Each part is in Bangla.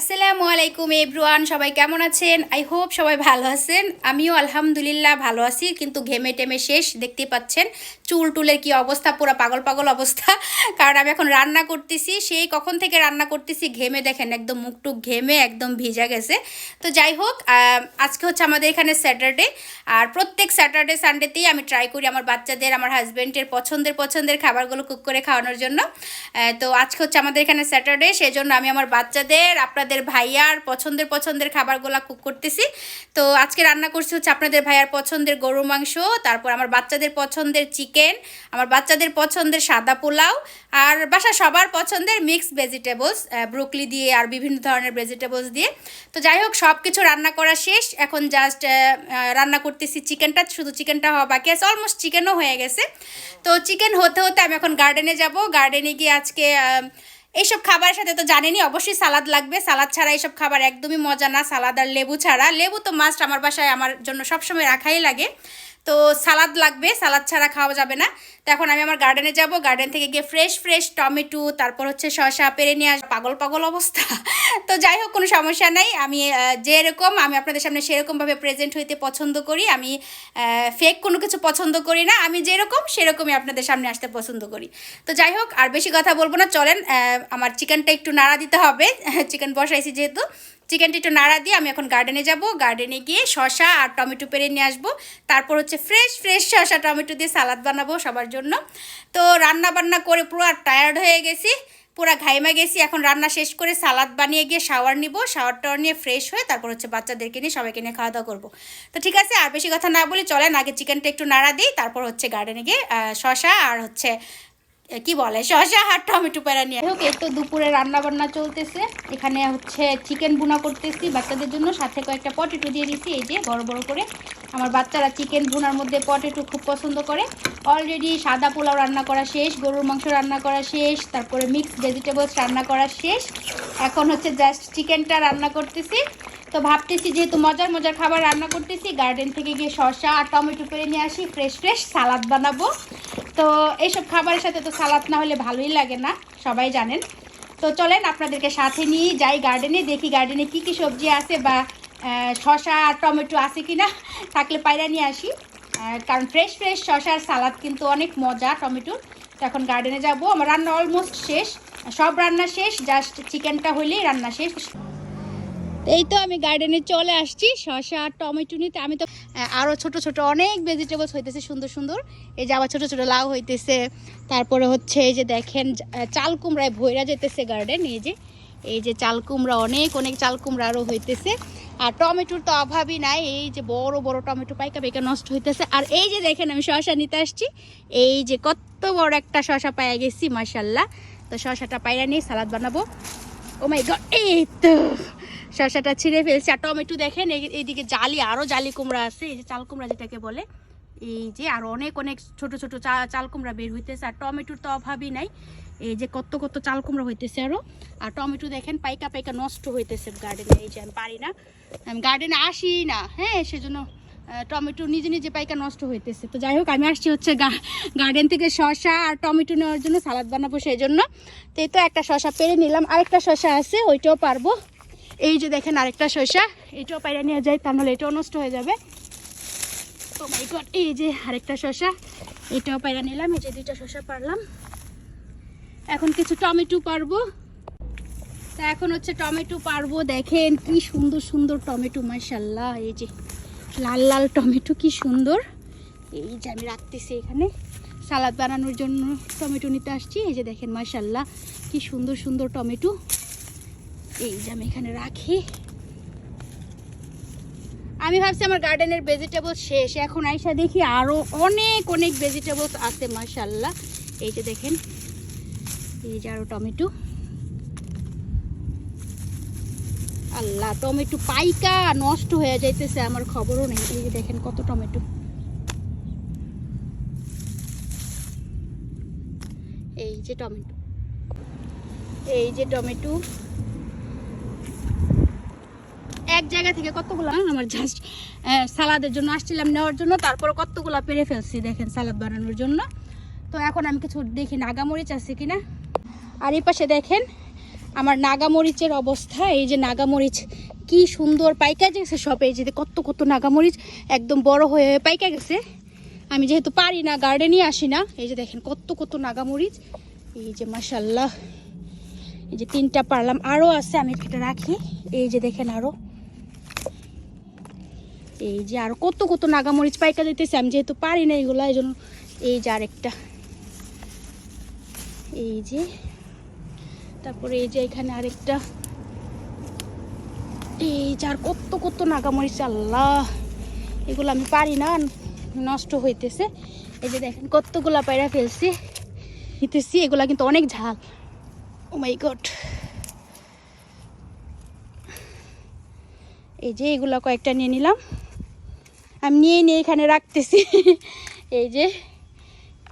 আসসালামু আলাইকুম এভরিওয়ান, সবাই কেমন আছেন? আই হোপ সবাই ভালো আছেন। আমিও আলহামদুলিল্লাহ ভালো আছি, কিন্তু ঘেমে টেমে শেষ দেখতে পাচ্ছেন চুল টুলের কি অবস্থা, পুরো পাগল পাগল অবস্থা। কারণ আমি এখন রান্না করতেছি, সেই কখন থেকে রান্না করতেছি, ঘেমে দেখেন একদম মুখটুক ঘেমে একদম ভিজা গেছে। তো যাই হোক আজকে হচ্ছে আমাদের এখানে স্যাটারডে আর প্রত্যেক স্যাটারডে সানডেতেই আমি ট্রাই করি আমার বাচ্চাদের, আমার হাজব্যান্ডের পছন্দের পছন্দের খাবারগুলো কুক করে খাওয়ানোর জন্য। তো আজকে হচ্ছে আমাদের এখানে স্যাটারডে সেজন্য আমি আমার বাচ্চাদের আপনাদের ভাইয়ার পছন্দের পছন্দের খাবারগুলো কুক করতেছি। তো আজকে রান্না করছি হচ্ছে আপনাদের ভাইয়ার পছন্দের গরু মাংস, তারপর আমার বাচ্চাদের পছন্দের চিকেন আমার বাচ্চাদের পছন্দের সাদা পোলাও, আর বাসা সবার পছন্দের মিক্স ভেজিটেবলস ব্রোকলি দিয়ে আর বিভিন্ন ধরনের ভেজিটেবলস দিয়ে। তো যাই হোক সব কিছু রান্না করা শেষ। এখন জাস্ট রান্না করতেছি চিকেনটা শুধু চিকেনটা হওয়া বাকি আছে। অলমোস্ট চিকেনও হয়ে গেছে। তো চিকেন হতে হতে আমি এখন গার্ডেনে যাব। গার্ডেনে গিয়ে আজকে এইসব খাবারের সাথে তো জানেনি অবশ্যই সালাদ লাগবে। সালাদ ছাড়া এইসব খাবার একদমই মজা না। সালাদ আর লেবু ছাড়া। লেবু তো মাস্ট আমার বাসায় আমার জন্য সবসময় রাখাই লাগে। তো সালাদ লাগবে, সালাদ ছাড়া খাওয়া যাবে না। তো এখন আমি আমার গার্ডেনে যাব গার্ডেন থেকে গিয়ে ফ্রেশ ফ্রেশ টমেটো, তারপর হচ্ছে শসা, পেরে নিয়ে আস পাগল পাগল অবস্থা। তো যাই হোক, কোনো সমস্যা নাই। আমি যেরকম, আমি আপনাদের সামনে সেরকমভাবে প্রেজেন্ট হইতে পছন্দ করি। আমি ফেক কোনো কিছু পছন্দ করি না। আমি যেরকম, সেরকমই আপনাদের সামনে আসতে পছন্দ করি। তো যাই হোক, আর বেশি কথা বলব না। চলেন আমার চিকেনটা একটু নাড়া দিতে হবে। চিকেন বসাইছি যেহেতু। চিকেনটা একটু নাড়া দিয়ে আমি এখন গার্ডেনে যাব। গার্ডেনে গিয়ে শসা আর টমেটো পেরে নিয়ে আসব। তারপর হচ্ছে ফ্রেশ ফ্রেশ শসা, টমেটো দিয়ে সালাদ বানাবো সবার জন্য। তো রান্না বান্না করে পুরো আর টায়ার্ড হয়ে গেছি, পুরা ঘাইমা গেছি। এখন রান্না শেষ করে সালাদ বানিয়ে গিয়ে শাওয়ার নিব। শাওয়ার টাওয়ার নিয়ে ফ্রেশ হয়ে তারপর হচ্ছে বাচ্চাদেরকে নিয়ে সবাইকে নিয়ে খাওয়া দাওয়া করব। তো ঠিক আছে, আর বেশি কথা না বলি চলেন, আগে চিকেনটা একটু নাড়া দিই, তারপর হচ্ছে গার্ডেনে গিয়ে শসা আর হচ্ছে কি বলে? শসা আর টমেটো পেড়া নিয়ে। হোক, এই তো দুপুরে রান্না বান্না চলতেছে। এখানে হচ্ছে চিকেন বুনা করতেছি বাচ্চাদের জন্য। সাথে কয়েকটা পটেটো দিয়ে দিচ্ছি এই যে বড় বড় করে। আমার বাচ্চারা চিকেন বুনার মধ্যে পটেটো খুব পছন্দ করে। অলরেডি সাদা পোলাও রান্না করা শেষ, গরুর মাংস রান্না করা শেষ, তারপরে মিক্সড ভেজিটেবলস রান্না করা শেষ। এখন হচ্ছে জাস্ট চিকেনটা রান্না করতেছি। তো ভাবতেছি যেহেতু মজার মজার খাবার রান্না করতেছি গার্ডেন থেকে গিয়ে শসা আর টমেটো পেরে নিয়ে আসি ফ্রেশ ফ্রেশ সালাদ বানাবো। তো এইসব খাবারের সাথে তো সালাদ না হলে ভালোই লাগে না, সবাই জানেন। তো চলেন আপনাদেরকে সাথে নিয়ে যাই গার্ডেনে দেখি গার্ডেনে কি কি সবজি আছে বা আর টমেটো আছে কি না থাকলে পায়রা নিয়ে আসি। কারণ ফ্রেশ ফ্রেশ শশার সালাদ কিন্তু অনেক মজা টমেটোর তো এখন গার্ডেনে যাব, আমার রান্না অলমোস্ট শেষ। সব রান্না শেষ জাস্ট চিকেনটা হলেই রান্না শেষ। এই তো আমি গার্ডেনে চলে আসছি আর টমেটো নিতে। আমি তো আহ, আরও ছোট ছোট অনেক ভেজিটেবলস হইতেছে সুন্দর সুন্দর। এই যে আবার ছোট ছোট লাউ হইতেছে। তারপরে হচ্ছে এই যে দেখেন চাল কুমড়ায় ভৈরা যেতেছে গার্ডেন এই যে। এই যে চাল কুমড়া অনেক অনেক চাল কুমড়া আরও হইতেছে। আর টমেটোর তো অভাবই নাই এই যে বড় বড় টমেটো পাইকা পাইকা নষ্ট হইতেছে। আর এই যে দেখেন আমি শসা নিতে আসছি। এই যে কত বড় একটা শসা পাইয়া গেছি মাসাল্লাহ তো শসাটা পাইরা নিয়ে সালাদ বানাবো। ও মাই গড এই তো। শসাটা ছিঁড়ে ফেলছে। আর টমেটো দেখেন, এই- এইদিকে জালি আরও জালি কুমড়া আছে। এই যে চাল কুমড়া যেটাকে বলে। এই যে আর অনেক অনেক ছোট ছোট চাল কুমড়া বের হইতেছে। আর টমেটোর তো অভাবই নাই। এই যে কত কত চাল কুমড়া হইতেছে আরও আর টমেটো দেখেন, পাইকা পাইকা নষ্ট হইতেছে গার্ডেনে এই যে আমি পারি না। আমি গার্ডেনে আসি না। হ্যাঁ সেজন্য টমেটো নিজে নিজে পাইকা নষ্ট হইতেছে। তো যাই হোক, আমি আসছি হচ্ছে গার্ডেন থেকে শসা আর টমেটো নেওয়ার জন্য সালাদ বানাবো সেই জন্য তো এই তো একটা শসা পেরে নিলাম। আরেকটা শশা আছে, ওইটাও পারব। এই যে দেখেন আরেকটা শসা, এটাও পাইরা নিয়ে যায় তা নাহলে এটাও নষ্ট হয়ে যাবে। ও মাই গড এই যে আরেকটা শসা, এটাও পাইরা নিলাম, এই যে দুইটা শসা পারলাম। এখন কিছু টমেটো পারব। তা এখন হচ্ছে টমেটো পারব, দেখেন কি সুন্দর সুন্দর টমেটো মাশাল্লাহ এই যে লাল লাল টমেটো, কি সুন্দর। এই যে আমি রাখতেছি এখানে, সালাদ বানানোর জন্য টমেটো নিতে আসছি, এই যে দেখেন মাশাল্লাহ কি সুন্দর সুন্দর টমেটো। এই যে আমি এখানে রাখি। আমি ভাবছি আমার গার্ডেনের ভেজিটেবল শেষ। এখন আইসা দেখি আরও অনেক অনেক ভেজিটেবলস আছে মাশাল্লাহ এই যে দেখেন, এই যে আরও টমেটো। আল্লাহ, টমেটো পাইকা নষ্ট হয়ে যাইতেছে, আমার খবরও নেই। এই যে দেখেন কত টমেটো। এই যে টমেটো। এই যে টমেটো। এক জায়গা থেকে কতগুলো আমার জাস্ট সালাদের জন্য আসছিলাম, নেওয়ার জন্য, তারপর কতগুলো পেরে ফেলছি দেখেন সালাদ বানানোর জন্য। তো এখন আমি কিছু দেখি, নাগামরিচ আছে কিনা? আর এই পাশে দেখেন, আমার নাগামরিচের অবস্থা, এই যে নাগামরিচ, কি সুন্দর পাইকা গেছে সব, এই যে কত কত নাগামরিচ, একদম বড় হয়ে হয়ে পাইকা গেছে। আমি যেহেতু পারি না গার্ডেনই আসি না, এই যে দেখেন কত কত নাগামরিচ, এই যে মাসাল্লাহ এই যে তিনটা পারলাম আরও আছে, আমি এটা রাখি, এই যে দেখেন আরও এই যে আর কত কত নাগামরিচ পাইকা দিতেছে আমি যেহেতু পারি না এগুলো এই জন্য এই যে আরেকটা। এই যে, তারপরে এই যে এখানে আরেকটা। এই যে আর কত কত নাগামরিচ, আল্লাহ! এগুলো আমি পারি না, নষ্ট হইতেছে। এই যে দেখেন, কতগুলা পায়রা ফেলছি। নিতেছি, এগুলা কিন্তু অনেক ঝাল। ও মাই গড এই যে এগুলো কয়েকটা নিয়ে নিলাম। আমি নিয়ে নিয়ে এখানে রাখতেছি। এই যে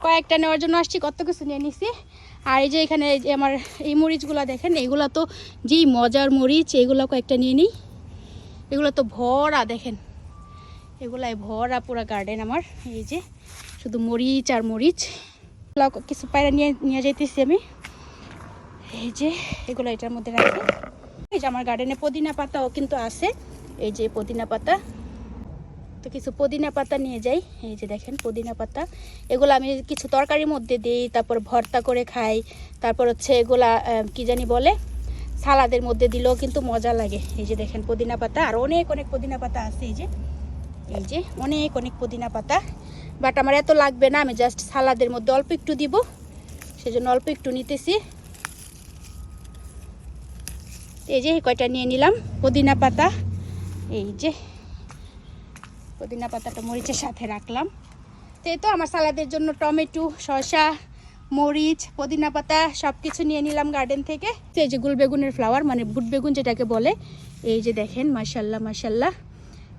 কয়েকটা নেওয়ার জন্য আসছি, কত কিছু নিয়ে নিছি। আর এই যে এখানে আমার এই মরিচগুলো দেখেন, এগুলো তো যেই মজার মরিচ, এগুলো কয়েকটা নিয়ে নিই। এগুলো তো ভরা দেখেন। এগুলাই ভরা পুরা গার্ডেন আমার। এই যে শুধু মরিচ আর মরিচ। কিছু পায়রা নিয়ে নিয়ে যাইতেছি আমি। এই যে এগুলো এটার মধ্যে রাখি। এই যে আমার গার্ডেনে পুদিনা পাতাও কিন্তু আছে। এই যে পুদিনা পাতা। তো কিছু পুদিনা পাতা নিয়ে যাই। এই যে দেখেন পুদিনা পাতা। এগুলো আমি কিছু তরকারির মধ্যে দিই, তারপর ভর্তা করে খাই, তারপর হচ্ছে এগুলা কি জানি বলে, সালাদের মধ্যে দিলেও কিন্তু মজা লাগে। এই যে দেখেন পুদিনা পাতা, আর অনেক অনেক পুদিনা পাতা আছে এই যে। এই যে অনেক অনেক পুদিনা পাতা। বাট আমার এত লাগবে না, আমি জাস্ট সালাদের মধ্যে অল্প একটু দিব। সেজন্য অল্প একটু নিতেছি। এই যে কয়টা নিয়ে নিলাম, পুদিনা পাতা। এই যে পুদিনা পাতাটা মরিচের সাথে রাখলাম। তো এই তো আমার সালাদের জন্য টমেটো, শসা, মরিচ, পুদিনা পাতা সব কিছু নিয়ে নিলাম গার্ডেন থেকে। তো এই যে গুল বেগুনের ফ্লাওয়ার মানে বুট বেগুন যেটাকে বলে, এই যে দেখেন মাসাল্লাহ মাসাল্লাহ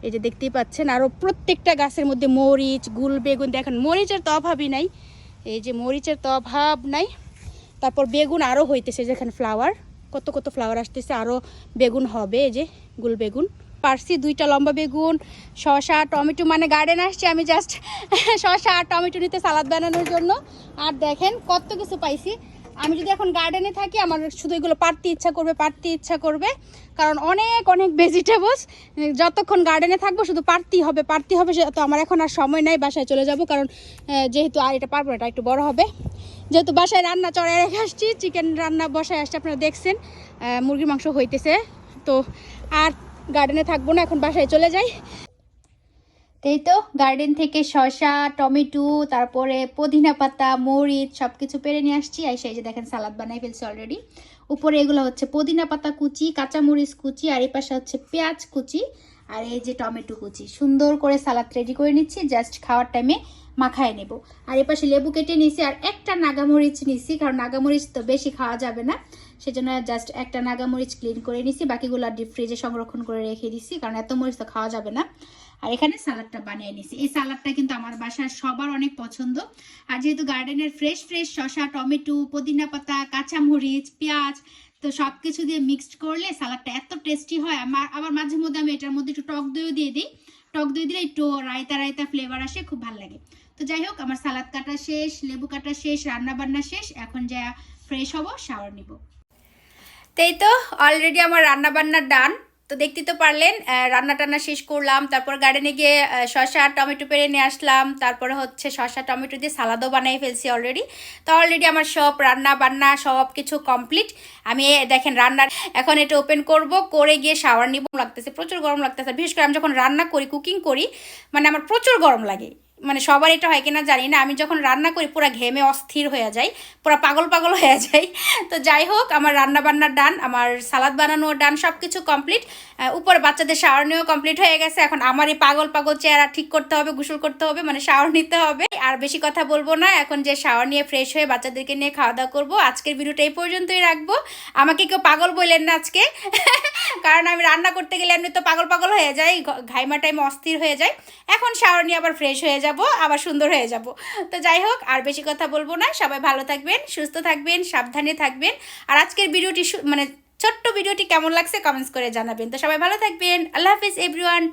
এই যে দেখতেই পাচ্ছেন আরও প্রত্যেকটা গাছের মধ্যে মরিচ, গুল বেগুন, দেখেন মরিচের তো অভাবই নাই। এই যে মরিচের তো অভাব নাই। তারপর বেগুন আরও হইতেছে যেখানে ফ্লাওয়ার কত কত ফ্লাওয়ার আসতেছে আরও বেগুন হবে, এই যে গুল বেগুন। পারছি, দুইটা লম্বা বেগুন শশা টমেটো মানে গার্ডেন আসছে, আমি জাস্ট শশা আর টমেটো নিতে সালাদ বানানোর জন্য। আর দেখেন কত কিছু পাইছি। আমি যদি এখন গার্ডেনে থাকি, আমার শুধু এগুলো পারতে ইচ্ছা করবে পারতে ইচ্ছা করবে। কারণ অনেক অনেক ভেজিটেবলস যতক্ষণ গার্ডেনে থাকব, শুধু পারতেই হবে পারতেই হবে তো আমার এখন আর সময় নাই বাসায় চলে যাব। কারণ যেহেতু আর এটা পারব এটা একটু বড় হবে। যেহেতু বাসায় রান্না চড়াই রেখে আসছি চিকেন রান্না বসায় আসছে, আপনারা দেখছেন মুরগির মাংস হইতেছে। তো, আর গার্ডেনে থাকব না, এখন বাসায় চলে যাই। এই তো গার্ডেন থেকে শসা, টমেটো, তারপরে পুদিনা পাতা, মরিচ সব কিছু পেরে নিয়ে আসছি। আর সেই যে দেখেন সালাদ বানাই ফেলছি অলরেডি উপরে এগুলো হচ্ছে পুদিনা পাতা কুচি কাঁচা মরিচ কুচি, আর এই পাশে হচ্ছে পেঁয়াজ কুচি, আর এই যে টমেটো কুচি। সুন্দর করে সালাদ রেডি করে নিচ্ছি জাস্ট খাওয়ার টাইমে মাখায় নেব। আর এই পাশে লেবু কেটে নিছি আর একটা নাগামরিচ নিছি কারণ নাগামরিচ তো বেশি খাওয়া যাবে না। সেজন্য জাস্ট একটা নাগামরিচ ক্লিন করে নিছি, বাকিগুলো ডিপ ফ্রিজে সংরক্ষণ করে রেখে দিছি, কারণ এত মরিচ তো খাওয়া যাবে না। আর এখানে সালাদটা বানিয়ে নিছি। এই সালাদটা কিন্তু আমার বাসার সবার অনেক পছন্দ। আর যেহেতু গার্ডেনের ফ্রেশ ফ্রেশ শসা, টমেটো, পুদিনা পাতা কাঁচা মরিচ পেঁয়াজ, তো সব কিছু দিয়ে মিক্সড করলে সালাদটা এত টেস্টি হয়। আমার, আবার মাঝে মধ্যে আমি এটার মধ্যে একটু টক দইও দিয়ে দিই। টক দই দিলে একটু রায়তা রায়তা ফ্লেভার আসে, খুব ভালো লাগে। তো যাই হোক, আমার সালাদ কাটা শেষ, লেবু কাটা শেষ রান্না বান্না শেষ। এখন যা ফ্রেশ হব শাওয়ার নিব। তাই তো অলরেডি আমার রান্না বান্না ডান তো দেখতে তো পারলেন রান্না টান্না শেষ করলাম, তারপর গার্ডেনে গিয়ে শসা, টমেটো পেরে নিয়ে আসলাম, তারপরে হচ্ছে শসা, টমেটো দিয়ে সালাদও বানিয়ে ফেলছি অলরেডি তো অলরেডি আমার সব রান্না বান্না সব কিছু কমপ্লিট আমি দেখেন রান্নার, এখন এটা ওপেন করব, করে গিয়ে শাওয়ার নিব, লাগতেছে, প্রচুর গরম লাগতেছে। বিশেষ করে আমি যখন রান্না করি কুকিং করি মানে আমার প্রচুর গরম লাগে। মানে সবার এটা হয় কিনা জানি না। আমি যখন রান্না করি, পুরো ঘেমে অস্থির হয়ে যাই, পুরো পাগল পাগল হয়ে যাই। তো যাই হোক, আমার রান্না বান্নার ডান, আমার সালাদ বানানো ডান সব কিছু কমপ্লিট উপরে বাচ্চাদের শাওয়ার নিয়েও কমপ্লিট হয়ে গেছে। এখন আমার এই পাগল পাগল চেহারা ঠিক করতে হবে, গোসল করতে হবে মানে শাওয়ার নিতে হবে। আর বেশি কথা বলব না, এখন যে শাওয়ার নিয়ে ফ্রেশ হয়ে বাচ্চাদেরকে নিয়ে খাওয়া দাওয়া করব, আজকের ভিডিওটা এই পর্যন্তই রাখব। আমাকে কেউ পাগল বললেন না আজকে। কারণ আমি রান্না করতে গেলে এমনি তো পাগল পাগল হয়ে যাই ঘাইমা টাইম অস্থির হয়ে যায় এখন শাওয়ার নিয়ে আবার ফ্রেশ হয়ে যাব, আবার সুন্দর হয়ে যাব। তো যাই হোক, আর বেশি কথা বলব না, সবাই ভালো থাকবেন, সুস্থ থাকবেন, সাবধানে থাকবেন। আর আজকের ভিডিওটি মানে ছোট্ট ভিডিওটি কেমন লাগছে কমেন্টস করে জানাবেন। তো সবাই ভালো থাকবেন, আল্লাহ হাফিজ এভরিওয়ান